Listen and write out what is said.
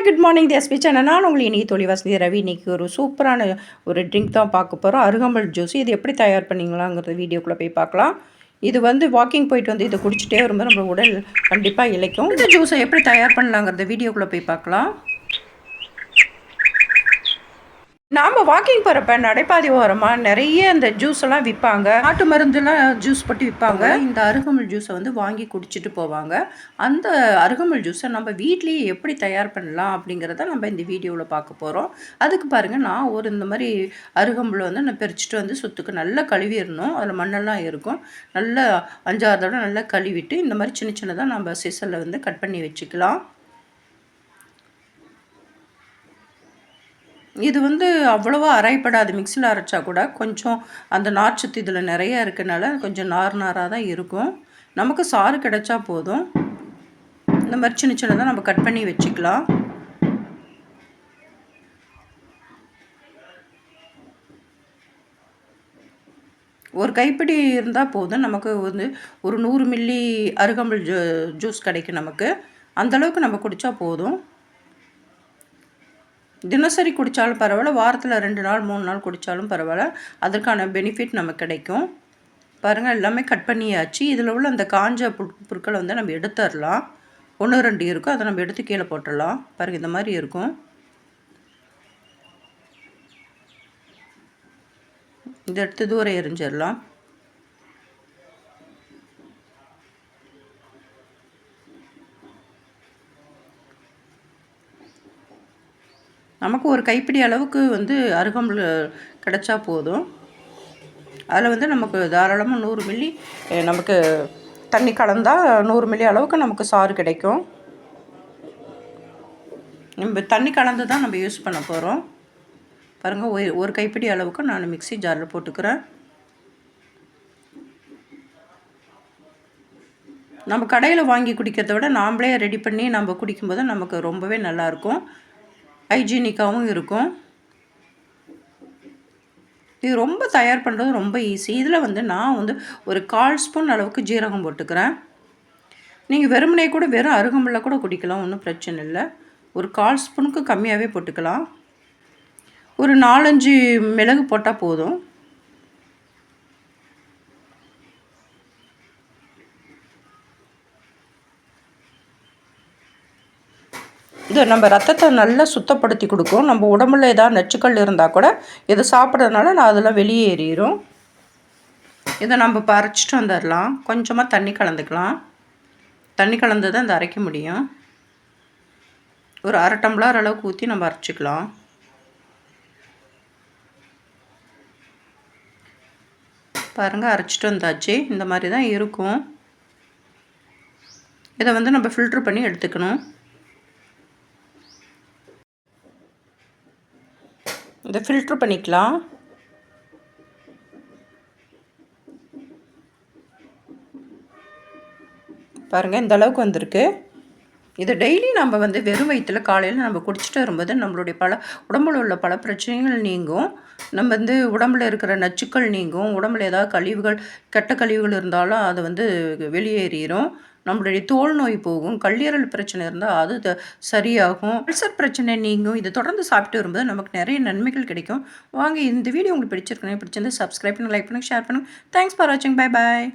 Hi good morning the SP channel நான் உங்களை இன்றைக்கி தொழில் வசதி ரவி. இன்றைக்கி ஒரு சூப்பரான ஒரு ட்ரிங்க் தான் பார்க்க போகிறோம் அருகம்பல் ஜூஸ் இது எப்படி தயார் பண்ணிங்களாங்கிறது வீடியோக்குள்ளே போய் பார்க்கலாம். இது வந்து வாக்கிங் போயிட்டு வந்து இதை குடிச்சிட்டே வரும்போது நம்ம உடல் கண்டிப்பாக இழைக்கும் இந்த ஜூஸை எப்படி தயார் பண்ணலாங்கிறத வீடியோக்குள்ளே போய் பார்க்கலாம். நாம் வாக்கிங் போகிறப்ப நடைபாதை ஓரமாக நிறைய இந்த ஜூஸ் எல்லாம் விற்பாங்க நாட்டு மருந்துலாம் ஜூஸ் போட்டு விற்பாங்க இந்த அருகம்புல் ஜூஸை வந்து வாங்கி குடிச்சிட்டு போவாங்க. அந்த அருகம்புல் ஜூஸை நம்ம வீட்லேயே எப்படி தயார் பண்ணலாம் அப்படிங்கிறத நம்ம இந்த வீடியோவில் பார்க்க போகிறோம் அதுக்கு பாருங்கள் நான் ஒரு இந்த மாதிரி அருகம்புல் வந்து நான் பிரிச்சுட்டு வந்து சொத்துக்கு நல்லா கழுவிடணும். அதில் மண்ணெல்லாம் இருக்கும். நல்லா அஞ்சாறு தடவை நல்லா கழுவிட்டு இந்த மாதிரி சின்ன சின்னதாக நம்ம சிசலில் வந்து கட் பண்ணி வச்சுக்கலாம். இது வந்து அவ்வளோவா அரைப்படாது. மிக்சியில் அரைச்சா கூட கொஞ்சம் அந்த நார்ச்சத்து இதில் நிறைய இருக்கனால கொஞ்சம் நார் நாராக தான் இருக்கும். நமக்கு சாறு கிடச்சா போதும். இந்த மாதிரி சின்ன சின்னதாக நம்ம கட் பண்ணி வச்சுக்கலாம். ஒரு கைப்பிடி இருந்தால் போதும். நமக்கு வந்து ஒரு நூறு மில்லி அருகம்புல் ஜூ ஜூஸ் கிடைக்கும் நமக்கு. அந்தளவுக்கு நம்ம குடித்தா போதும். தினசரி குடித்தாலும் பரவாயில்ல வாரத்தில் ரெண்டு நாள் மூணு நாள் குடித்தாலும் பரவாயில்ல. அதற்கான பெனிஃபிட் நமக்கு கிடைக்கும். பாருங்கள் எல்லாமே கட் பண்ணியாச்சு. இதில் உள்ள அந்த காஞ்ச பொருட்களை வந்து நம்ம எடுத்துடலாம் ஒன்று ரெண்டு இருக்கும். அதை நம்ம எடுத்து கீழே போட்டுடலாம் பாருங்கள் இந்த மாதிரி இருக்கும். இதை எடுத்து தூரம் எரிஞ்சிடலாம் நமக்கு ஒரு கைப்பிடி அளவுக்கு வந்து அருகம்புல் கிடச்சா போதும். அதில் வந்து நமக்கு தாராளமாக நூறு மில்லி நமக்கு தண்ணி கலந்தால் நூறு மில்லி அளவுக்கு நமக்கு சாறு கிடைக்கும். நம்ம தண்ணி கலந்து தான் நம்ம யூஸ் பண்ண போகிறோம் பாருங்கள் ஒரு ஒரு கைப்பிடி அளவுக்கு நான் மிக்சி ஜாரில் போட்டுக்கிறேன். நம்ம கடையில் வாங்கி குடிக்கிறத விட நாம்ளே ரெடி பண்ணி நம்ம குடிக்கும்போது நமக்கு ரொம்பவே நல்லாயிருக்கும் ஹைஜீனிக்காகவும் இருக்கும். இது ரொம்ப தயார் பண்ணுறது ரொம்ப ஈஸி இதில் வந்து நான் வந்து ஒரு கால் ஸ்பூன் அளவுக்கு ஜீரகம் போட்டுக்கிறேன். நீங்கள் வெறுமனே கூட வெறும் அருகம்புள்ள கூட குடிக்கலாம் ஒன்றும் பிரச்சனை இல்லை. ஒரு கால் ஸ்பூனுக்கு கம்மியாகவே போட்டுக்கலாம். ஒரு நாலஞ்சு மிளகு போட்டால் போதும். இது நம்ம ரத்தத்தை நல்லா சுத்தப்படுத்தி கொடுக்கும். நம்ம உடம்புல ஏதாவது நச்சுக்கள் இருந்தால் கூட இதை சாப்பிட்றதுனால நான் அதெல்லாம் வெளியேறிடும் இதை நம்ம இப்போ அரைச்சிட்டு வந்துடலாம் கொஞ்சமாக தண்ணி கலந்துக்கலாம். தண்ணி கலந்து தான் இதை அரைக்க முடியும். ஒரு அரை டம்ளர் அளவுக்கு ஊற்றி நம்ம அரைச்சிக்கலாம். பாருங்கள் அரைச்சிட்டு வந்தாச்சு. இந்த மாதிரி தான் இருக்கும். இதை வந்து நம்ம ஃபில்ட்ரு பண்ணி எடுத்துக்கணும். இதை ஃபில்ட்ரு பண்ணிக்கலாம். பாருங்கள் இந்த அளவுக்கு வந்திருக்கு. இதை டெய்லி நம்ம வந்து வெறும் வயிற்றில் காலையில் நம்ம குடிச்சிட்டு வரும்போது நம்மளுடைய பல உடம்புல உள்ள பல பிரச்சனைகள் நீங்கும். நம்ம வந்து உடம்புல இருக்கிற நச்சுக்கள் நீங்கும். உடம்புல ஏதாவது கழிவுகள் கெட்ட கழிவுகள் இருந்தாலும் அது வந்து வெளியேறிடும் நம்மளுடைய தோல் நோய் போகும். கல்லீரல் பிரச்சனை இருந்தால் அது சரியாகும். அல்சர் பிரச்சனை நீங்கும். இதை தொடர்ந்து சாப்பிட்டு வரும்போது நமக்கு நிறைய நன்மைகள் கிடைக்கும். வாங்க இந்த வீடியோ உங்களுக்கு பிடிச்சிருக்கணும் பிடிச்சிருந்து சப்ஸ்கிரைப் பண்ணுங்கள் லைக் பண்ணி ஷேர் பண்ணுங்கள் தேங்க்ஸ் ஃபார் வாட்சிங் பை பாய்